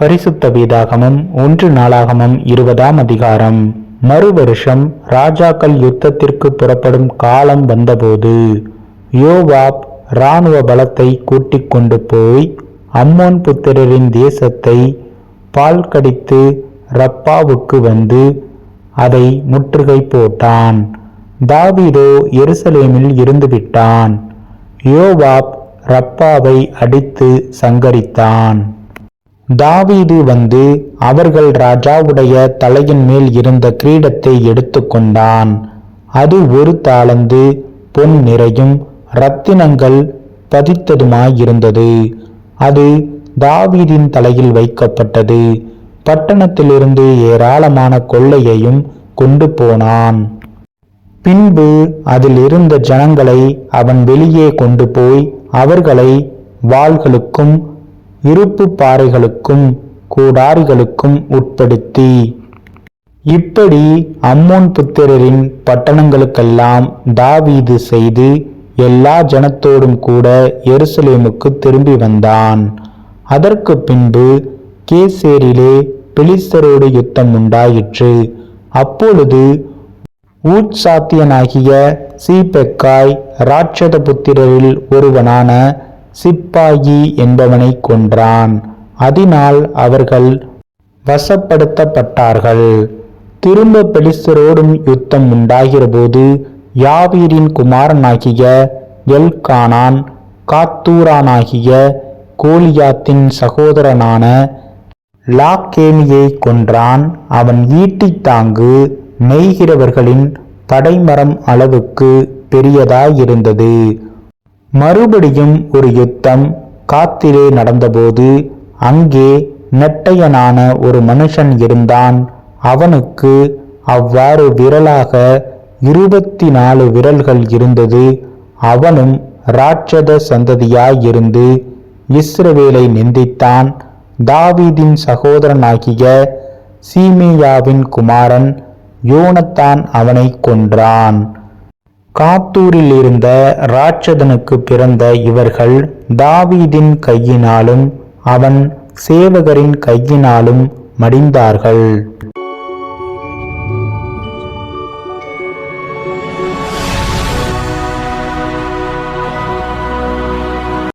பரிசுத்த வேதாகமம் ஒன்று நாளாகமம் இருபதாம் அதிகாரம். மறு வருஷம் ராஜாக்கள் யுத்தத்திற்கு புறப்படும் காலம் வந்தபோது யோவாப் இராணுவ பலத்தை கூட்டிக் கொண்டு போய் அம்மோன் புத்திரரின் தேசத்தை பால் கடித்து ரப்பாவுக்கு வந்து அதை முற்றுகை போட்டான். தாவீதோ எருசலேமில் இருந்து விட்டான். யோவாப் ரப்பாவை அடித்து சங்கரித்தான். தாவீது வந்து அவர்கள் ராஜாவுடைய தலையின் மேல் இருந்த கிரீடத்தை எடுத்துக்கொண்டான் அது ஒரு தாளந்து பொன் நிறையும் இரத்தினங்கள் பதித்ததுமாயிருந்தது. அது தாவீதின் தலையில் வைக்கப்பட்டது. பட்டணத்திலிருந்து ஏராளமான கொள்ளையையும் கொண்டு போனான். பின்பு அதில் இருந்த ஜனங்களை அவன் வெளியே கொண்டு போய் அவர்களை வாள்களுக்கும் இருப்பு பாறைகளுக்கும் கூடாரிகளுக்கும் உட்படுத்தி. இப்படி அம்மோன் புத்திரரின் பட்டணங்களுக்கெல்லாம் தாவீது செய்து எல்லா ஜனத்தோடும் கூட எருசலேமுக்கு திரும்பி வந்தான். அதற்கு பின்பு கேசேரிலே பிலிஸ்தரோடு யுத்தம் உண்டாயிற்று. அப்பொழுது ஊட்சாத்தியனாகிய சீபெக்காய் ராட்சத புத்திரரில் ஒருவனான சிப்பாயி என்பவனை கொன்றான். அதனால் அவர்கள் வசப்படுத்தப்பட்டார்கள். திரும்ப பெலிஸ்தரோடும் யுத்தம் உண்டாகிறபோது யாவீரின் குமாரனாகிய எல்கானான் காத்தூரானாகிய கோலியாத்தின் சகோதரனான லாக்கேமியை கொன்றான். அவன் ஈட்டி தாங்கு நெய்கிறவர்களின் படைமரம் அளவுக்கு பெரியதாயிருந்தது. மறுபடியும் ஒரு யுத்தம் காத்திலே நடந்தபோது அங்கே நெட்டையனான ஒரு மனுஷன் இருந்தான். அவனுக்கு அவ்வாறு விரலாக இருபத்தி நாலு விரல்கள் இருந்தது. அவனும் ராட்சத சந்ததியாயிருந்து இஸ்ரவேலை நிந்தித்தான். தாவீதின் சகோதரனாகிய சீமேயாவின் குமாரன் யோனத்தான் அவனை கொன்றான். காத்தூரில் இருந்த ராட்சதனுக்கு பிறந்த இவர்கள் தாவீதின் கையினாலும் அவன் சேவகரின் கையினாலும் மடிந்தார்கள்.